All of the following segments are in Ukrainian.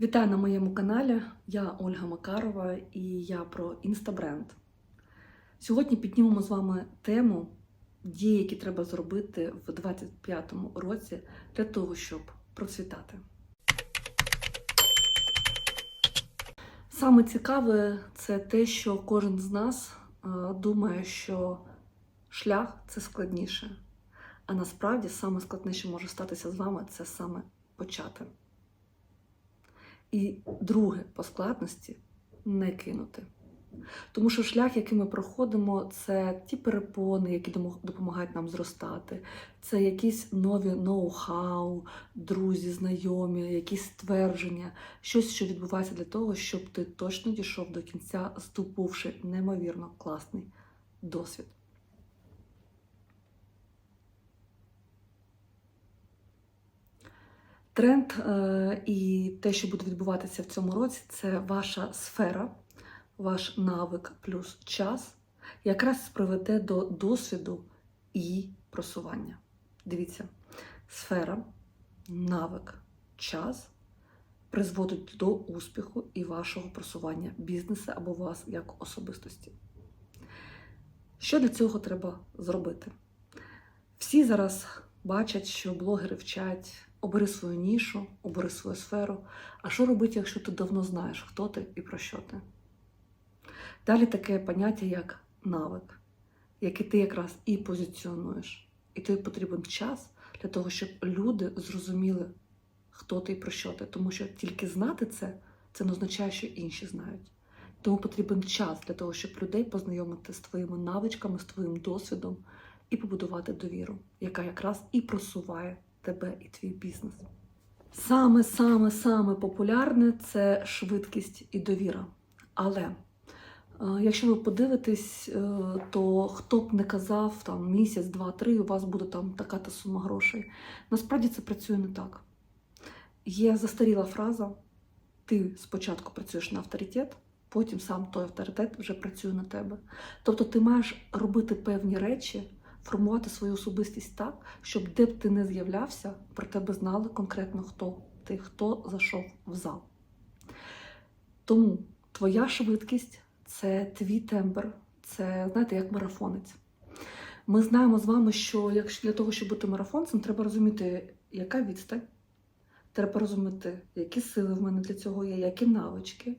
Вітаю на моєму каналі. Я Ольга Макарова і я про інстабренд. Сьогодні піднімемо з вами тему дії, які треба зробити в 2025 році для того, щоб процвітати. Саме цікаве це те, що кожен з нас е, думає, що шлях це складніше. А насправді саме складне, що може статися з вами, це саме почати. І друге по складності не кинути. Тому що шлях, який ми проходимо, це ті перепони, які допомагають нам зростати, це якісь нові ноу-хау, друзі, знайомі, якісь ствердження, щось, що відбувається для того, щоб ти точно дійшов до кінця, здобувши неймовірно класний досвід. Тренд е, і те, що буде відбуватися в цьому році, це ваша сфера, ваш навик плюс час, якраз приведе до досвіду і просування. Дивіться, сфера, навик, час призводить до успіху і вашого просування бізнесу або вас як особистості. Що для цього треба зробити? Всі зараз бачать, що блогери вчать обери свою нішу, обери свою сферу. А що робити, якщо ти давно знаєш, хто ти і про що ти? Далі таке поняття, як навик, який ти якраз і позиціонуєш. І тобі потрібен час для того, щоб люди зрозуміли, хто ти і про що ти. Тому що тільки знати це, це не означає, що інші знають. Тому потрібен час для того, щоб людей познайомити з твоїми навичками, з твоїм досвідом і побудувати довіру, яка якраз і просуває тебе і твій бізнес. Саме, саме, саме популярне це швидкість і довіра. Але е, якщо ви подивитесь, е, то хто б не казав там місяць, два, три, у вас буде там така та сума грошей. Насправді це працює не так. Є застаріла фраза: ти спочатку працюєш на авторитет, потім сам той авторитет вже працює на тебе. Тобто ти маєш робити певні речі, формувати свою особистість так, щоб де б ти не з'являвся, про тебе знали конкретно хто ти, хто зайшов в зал. Тому твоя швидкість це твій тембр, це, знаєте, як марафонець. Ми знаємо з вами, що для того, щоб бути марафонцем, треба розуміти, яка відстань. Треба розуміти, які сили в мене для цього є, які навички,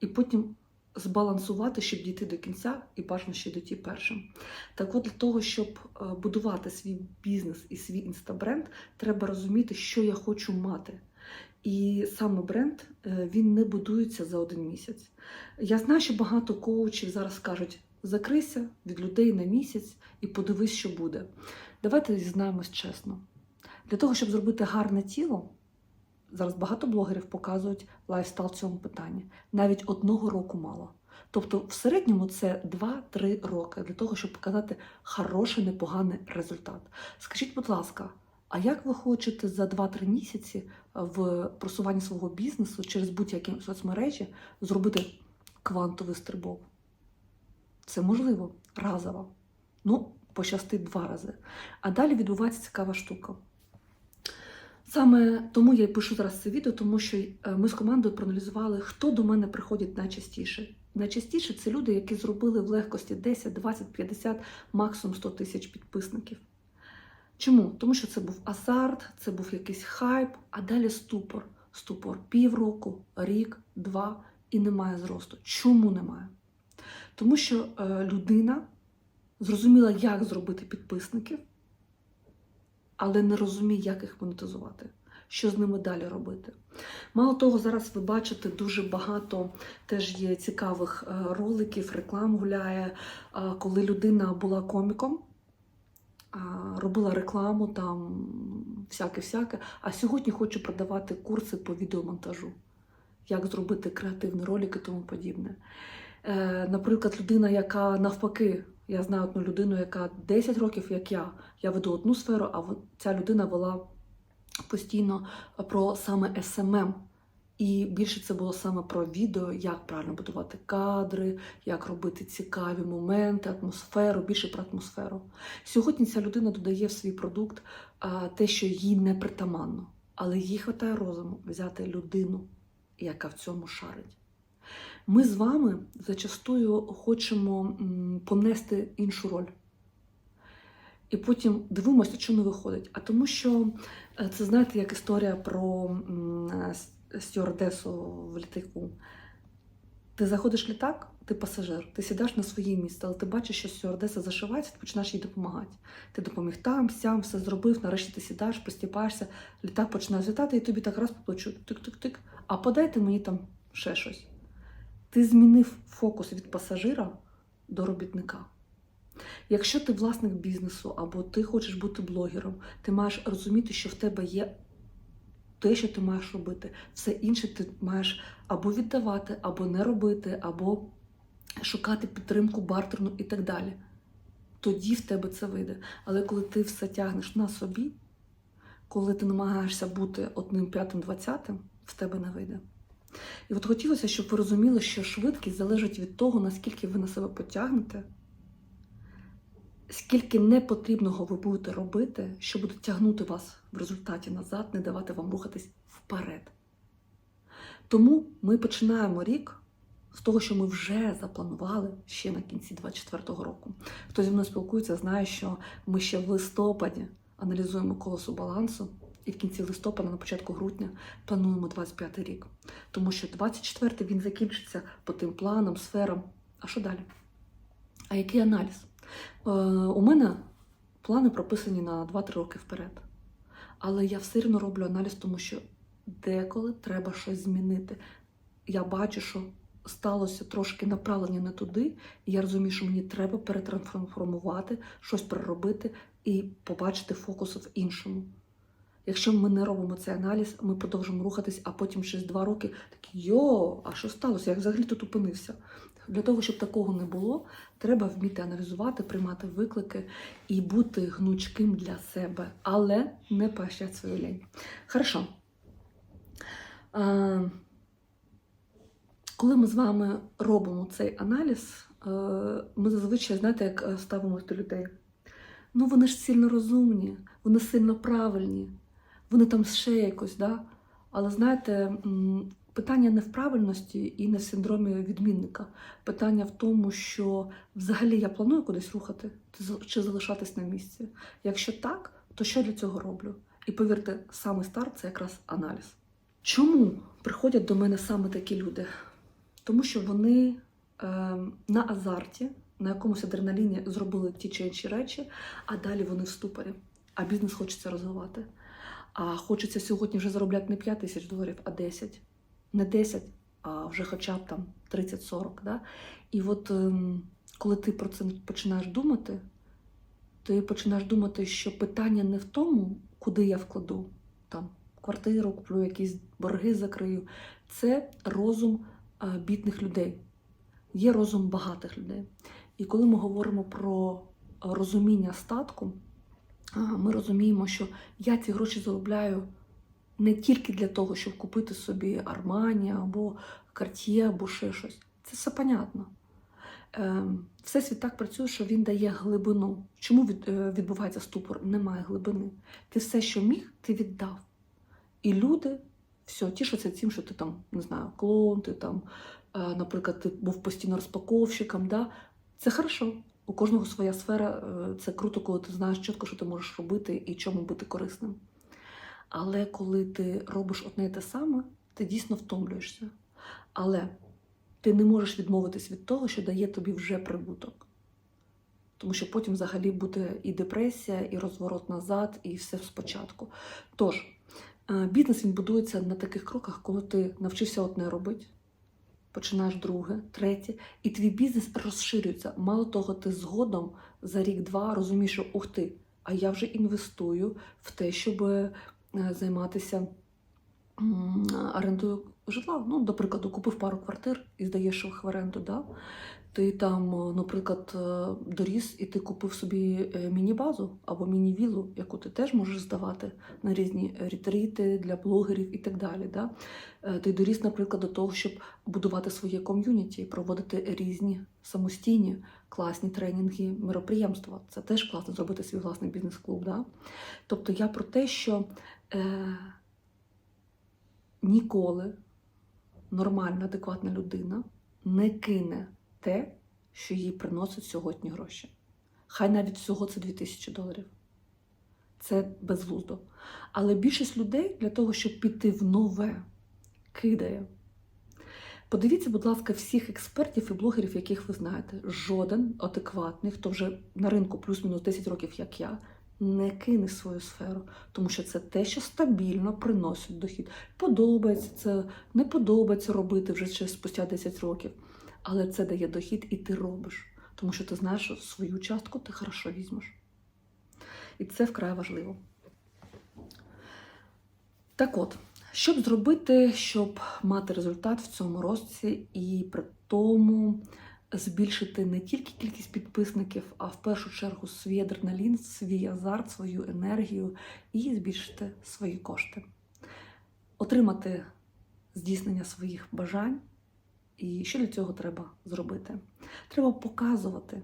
і потім збалансувати, щоб дійти до кінця і бажано ще дійти першим. Так от для того, щоб е, будувати свій бізнес і свій інстабренд, треба розуміти, що я хочу мати. І саме бренд е, він не будується за один місяць. Я знаю, що багато коучів зараз кажуть: закрийся від людей на місяць і подивись, що буде. Давайте зізнаємось чесно. Для того, щоб зробити гарне тіло, зараз багато блогерів показують лайфстайл в цьому питанні. Навіть одного року мало. Тобто, в середньому це 2-3 роки для того, щоб показати хороший, непоганий результат. Скажіть, будь ласка, а як ви хочете за 2-3 місяці в просуванні свого бізнесу через будь-які соцмережі зробити квантовий стрибок? Це можливо разово. Ну, пощастить два рази. А далі відбувається цікава штука. Саме тому я й пишу зараз це відео, тому що е, ми з командою проаналізували, хто до мене приходить найчастіше. Найчастіше це люди, які зробили в легкості 10, 20, 50, максимум 100 тисяч підписників. Чому? Тому що це був азарт, це був якийсь хайп, а далі ступор. Ступор півроку, рік, два і немає зросту. Чому немає? Тому що е, людина зрозуміла, як зробити підписників, але не розуміє, як їх монетизувати, що з ними далі робити. Мало того, зараз ви бачите дуже багато теж є цікавих е, роликів, реклам гуляє, коли людина була коміком, робила рекламу, там всяке-всяке. А сьогодні хочу продавати курси по відеомонтажу, як зробити креативний ролик і тому подібне. Е, Наприклад, людина, яка навпаки, я знаю одну людину, яка 10 років, як я, я веду одну сферу, а ця людина вела постійно про саме SMM. І більше це було саме про відео, як правильно будувати кадри, як робити цікаві моменти, атмосферу, більше про атмосферу. Сьогодні ця людина додає в свій продукт а, те, що їй не притаманно, але їй вистачає розуму взяти людину, яка в цьому шарить. Ми з вами зачастую хочемо понести іншу роль. І потім дивимося, що не виходить. А тому що е, це знаєте, як історія про е, стюардесу в літаку. Ти заходиш в літак, ти пасажир, ти сідаєш на своє місце, але ти бачиш, що стюардеса зашивається, ти починаєш їй допомагати. Ти допоміг там, сям, все зробив, нарешті ти сідаєш, постіпаєшся, літак починає злітати, і тобі так раз по плечу, тик-тик-тик. А подайте мені там ще щось. Ти змінив фокус від пасажира до робітника. Якщо ти власник бізнесу або ти хочеш бути блогером, ти маєш розуміти, що в тебе є те, що ти маєш робити. Все інше ти маєш або віддавати, або не робити, або шукати підтримку бартерну і так далі. Тоді в тебе це вийде. Але коли ти все тягнеш на собі, коли ти намагаєшся бути одним п'ятим двадцятим, в тебе не вийде. І от хотілося, щоб ви розуміли, що швидкість залежить від того, наскільки ви на себе потягнете, скільки непотрібного ви будете робити, що буде тягнути вас в результаті назад, не давати вам рухатись вперед. Тому ми починаємо рік з того, що ми вже запланували ще на кінці 24-го року. Хто зі мною спілкується, знає, що ми ще в листопаді аналізуємо колесо балансу, і в кінці листопада, на початку грудня, плануємо 25 й рік. Тому що 24-й він закінчиться по тим планам, сферам. А що далі? А який аналіз? Е, у мене плани прописані на 2-3 роки вперед. Але я все одно роблю аналіз, тому що деколи треба щось змінити. Я бачу, що сталося трошки направлення не туди, і я розумію, що мені треба перетрансформувати, щось переробити і побачити фокус в іншому. Якщо ми не робимо цей аналіз, ми продовжимо рухатись, а потім через два роки такі йо, а що сталося? Я взагалі тут опинився. Для того, щоб такого не було, треба вміти аналізувати, приймати виклики і бути гнучким для себе, але не поощряти свою лінь. Хорошо. Коли ми з вами робимо цей аналіз, е, ми зазвичай, знаєте, як е, ставимося до людей. Ну, вони ж сильно розумні, вони сильно правильні, вони там ще якось, да? Але знаєте, питання не в правильності і не в синдромі відмінника. Питання в тому, що взагалі я планую кудись рухати чи залишатись на місці. Якщо так, то що для цього роблю? І повірте, саме старт це якраз аналіз. Чому приходять до мене саме такі люди? Тому що вони е, на азарті, на якомусь адреналіні зробили ті чи інші речі, а далі вони в ступорі. А бізнес хочеться розвивати. А хочеться сьогодні вже заробляти не 5 тисяч доларів, а 10. Не 10, а вже хоча б там 30-40. Да? І от ем, коли ти про це починаєш думати, ти починаєш думати, що питання не в тому, куди я вкладу там квартиру, куплю якісь борги закрию. Це розум е, бідних людей, є розум багатих людей. І коли ми говоримо про розуміння статку, ми розуміємо, що я ці гроші заробляю не тільки для того, щоб купити собі Армані або Cartier, або ще щось. Це все понятно. Ем, Всесвіт так працює, що він дає глибину. Чому е, відбувається ступор? Немає глибини. Ти все, що міг, ти віддав. І люди все, тішаться тим, що ти там, не знаю, клоун, ти там, е, наприклад, ти був постійно розпаковщиком. Да? Це хорошо. У кожного своя сфера. е, Це круто, коли ти знаєш чітко, що ти можеш робити і чому бути корисним. Але коли ти робиш одне і те саме, ти дійсно втомлюєшся. Але ти не можеш відмовитись від того, що дає тобі вже прибуток. Тому що потім взагалі буде і депресія, і розворот назад, і все спочатку. Тож, е, бізнес він будується на таких кроках, коли ти навчився одне робити, починаєш друге, третє, і твій бізнес розширюється. Мало того, ти згодом за рік-два розумієш, що ух ти, а я вже інвестую в те, щоб е, займатися орендою житла. Ну, до прикладу, купив пару квартир і здаєш їх в оренду. Да? Ти там, е, наприклад, е, доріс і ти купив собі е, міні-базу або міні-вілу, яку ти теж можеш здавати на різні ретріти для блогерів і так далі. Да? Ти доріс, наприклад, до того, щоб будувати своє ком'юніті, проводити різні самостійні класні тренінги, мероприємства. Це теж класно зробити свій власний бізнес-клуб. Да? Тобто я про те, що е, ніколи нормальна, адекватна людина не кине те, що їй приносить сьогодні гроші. Хай навіть всього це 2000 доларів. Це безглуздо. Але більшість людей для того, щоб піти в нове, кидає. Подивіться, будь ласка, всіх експертів і блогерів, яких ви знаєте. Жоден адекватний, хто вже на ринку плюс-мінус 10 років, як я, не кине свою сферу, тому що це те, що стабільно приносить дохід. Подобається це, не подобається робити вже ще спустя 10 років. Але це дає дохід, і ти робиш, тому що ти знаєш, що свою частку ти хорошо візьмеш. І це вкрай важливо. Так от, щоб зробити, щоб мати результат в цьому році і при тому збільшити не тільки кількість підписників, а в першу чергу свій адреналін, свій азарт, свою енергію і збільшити свої кошти, отримати здійснення своїх бажань. І що для цього треба зробити? Треба показувати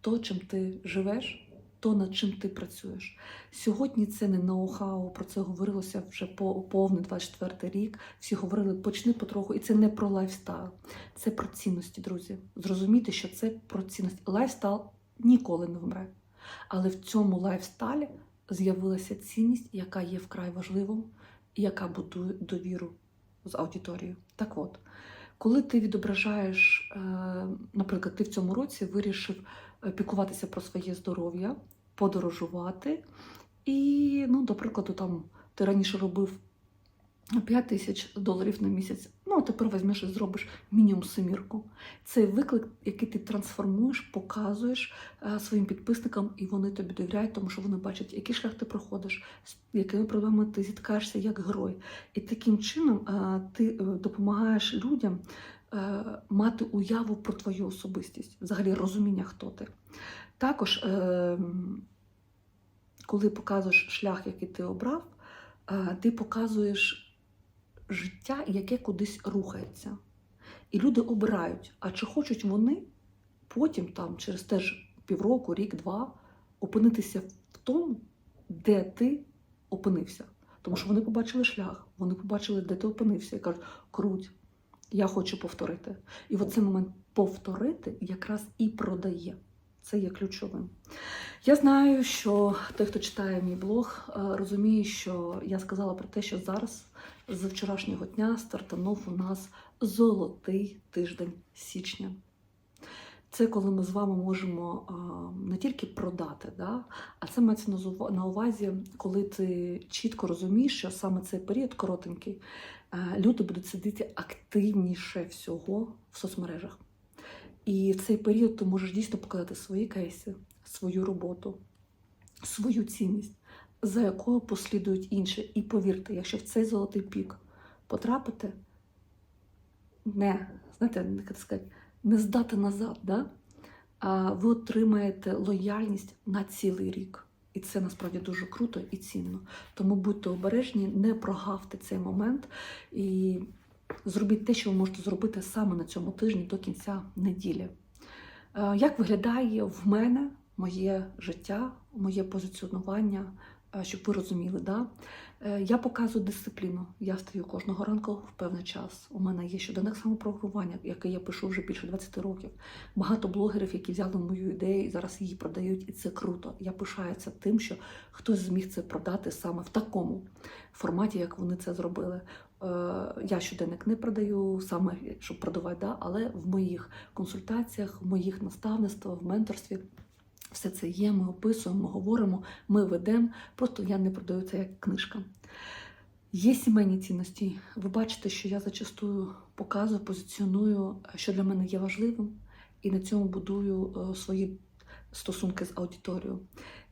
то, чим ти живеш, то, над чим ти працюєш. Сьогодні це не ноу-хау, про це говорилося вже по повний 24 рік. Всі говорили, почни потроху, і це не про лайфстайл, це про цінності, друзі. Зрозуміти, що це про цінності. Лайфстайл ніколи не вмре. Але в цьому лайфстайлі з'явилася цінність, яка є вкрай важливою, і яка будує довіру з аудиторією. Так от, коли ти відображаєш, е, наприклад, ти в цьому році вирішив е, піклуватися про своє здоров'я, подорожувати, і, ну, до прикладу, там ти раніше робив 5 тисяч доларів на місяць, ну а тепер візьмеш і зробиш мінімум семірку. Цей виклик, який ти трансформуєш, показуєш е, своїм підписникам, і вони тобі довіряють, тому що вони бачать, який шлях ти проходиш, з якими проблемами ти зіткаєшся як герой. І таким чином е, ти е, допомагаєш людям мати уяву про твою особистість, взагалі розуміння, хто ти. Також, коли показуєш шлях, який ти обрав, ти показуєш життя, яке кудись рухається. І люди обирають, а чи хочуть вони потім, там, через теж півроку, рік-два, опинитися в тому, де ти опинився. Тому що вони побачили шлях, вони побачили, де ти опинився, і кажуть, круть, я хочу повторити. І в цей момент повторити якраз і продає. Це є ключовим. Я знаю, що той, хто читає мій блог, е, розуміє, що я сказала про те, що зараз з вчорашнього дня стартанув у нас золотий тиждень січня. Це коли ми з вами можемо не тільки продати, да, а це мається на увазі, коли ти чітко розумієш, що саме цей період коротенький, е, люди будуть сидіти активніше всього в соцмережах. І в цей період ти можеш дійсно показати свої кейси, свою роботу, свою цінність, за якою послідують інші. І повірте, якщо в цей золотий пік потрапити, не, знаєте, не сказати, не здати назад, да? а ви отримаєте лояльність на цілий рік. І це насправді дуже круто і цінно. Тому будьте обережні, не прогавте цей момент і зробіть те, що ви можете зробити саме на цьому тижні до кінця неділі. Як виглядає в мене моє життя, моє позиціонування, щоб ви розуміли, да? Е, я показую дисципліну. Я встаю кожного ранку в певний час. У мене є щоденник самопрограмування, яке я пишу вже більше 20 років. Багато блогерів, які взяли мою ідею і зараз її продають, і це круто. Я пишаюся тим, що хтось зміг це продати саме в такому форматі, як вони це зробили. Е, Я щоденник не продаю саме, щоб продавати, да, але в моїх консультаціях, в моїх наставництвах, в менторстві все це є. Ми описуємо, говоримо, ми ведемо. Просто я не продаю це як книжка. Є сімейні цінності. Ви бачите, що я зачастую показую, позиціоную, що для мене є важливим, і на цьому будую е, свої стосунки з аудиторією.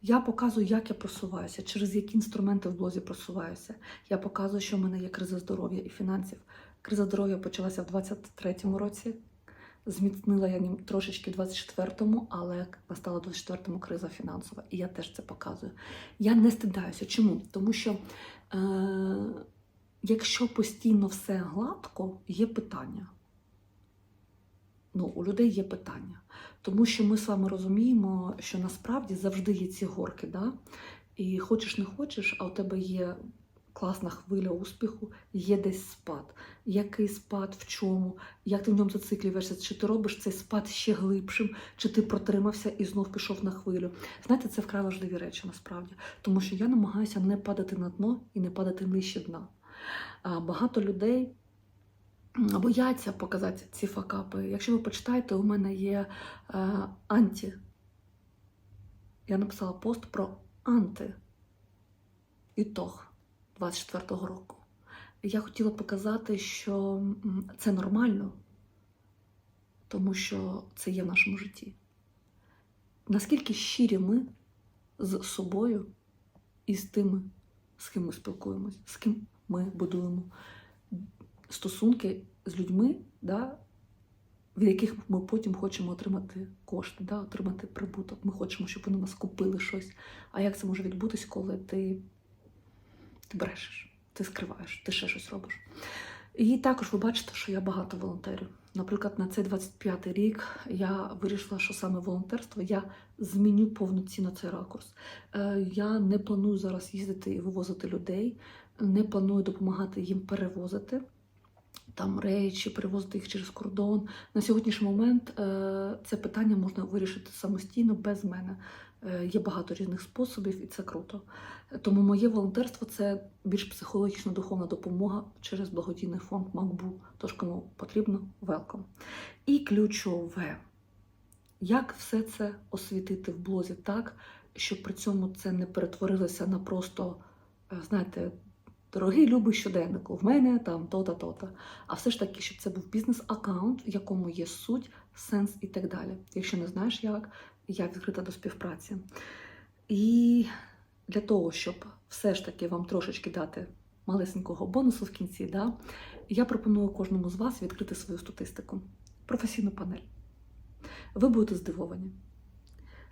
Я показую, як я просуваюся, через які інструменти в блозі просуваюся. Я показую, що в мене є криза здоров'я і фінансів. Криза здоров'я почалася в 23-му році. Зміцнила я ним трошечки в 24-му, але настала в 24-му криза фінансова, і я теж це показую. Я не стидаюся. Чому? Тому що е, якщо постійно все гладко, є питання. Ну, у людей є питання. Тому що ми з вами розуміємо, що насправді завжди є ці горки, да? і хочеш не хочеш, а у тебе є класна хвиля успіху, є десь спад. Який спад, в чому, як ти в ньому зациклюєшся, чи ти робиш цей спад ще глибшим, чи ти протримався і знов пішов на хвилю. Знаєте, це вкрай важливі речі насправді, тому що я намагаюся не падати на дно і не падати нижче дна. Багато людей бояться показати ці факапи. Якщо ви почитаєте, у мене є е, анті. Я написала пост про анти ітог 24-го року. Я хотіла показати, що це нормально, тому що це є в нашому житті. Наскільки щирі ми з собою і з тими, з ким ми спілкуємось, з ким ми будуємо стосунки з людьми, да, від яких ми потім хочемо отримати кошти, да, отримати прибуток. Ми хочемо, щоб вони нас купили щось. А як це може відбутись, коли ти, ти брешеш, ти скриваєш, ти ще щось робиш? І також ви бачите, що я багато волонтерю. Наприклад, на цей 25-й рік я вирішила, що саме волонтерство я зміню повноцінно цей ракурс. Е, Я не планую зараз їздити і вивозити людей, не планую допомагати їм перевозити там речі, перевозити їх через кордон. На сьогоднішній момент е, це питання можна вирішити самостійно без мене. Е, Є багато різних способів, і це круто. Тому моє волонтерство це більш психологічно духовна допомога через благодійний фонд МакБу. Тож кому потрібно, welcome. І ключове, як все це освітити в блозі так, щоб при цьому це не перетворилося на просто, е, знаєте, дорогий любий щоденнику, в мене там то-та, то-та. А все ж таки, щоб це був бізнес-аккаунт, в якому є суть, сенс і так далі. Якщо не знаєш як, я відкрита до співпраці. І для того, щоб все ж таки вам трошечки дати малесенького бонусу в кінці, да, я пропоную кожному з вас відкрити свою статистику, професійну панель. Ви будете здивовані.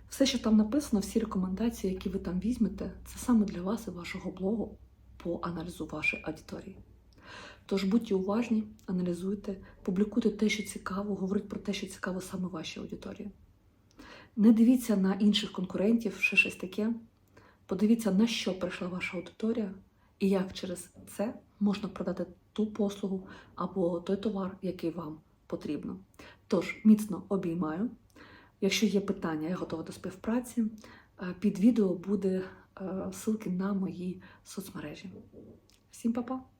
Все, що там написано, всі рекомендації, які ви там візьмете, це саме для вас і вашого блогу по аналізу вашої аудиторії. Тож будьте уважні, аналізуйте, публікуйте те, що цікаво, говоріть про те, що цікаво саме вашій аудиторії. Не дивіться на інших конкурентів, ще щось таке. Подивіться, на що прийшла ваша аудиторія, і як через це можна продати ту послугу або той товар, який вам потрібно. Тож, міцно обіймаю. Якщо є питання, я готова до співпраці. Е, Під відео буде е, ссылки на мої соцмережі. Всім па-па!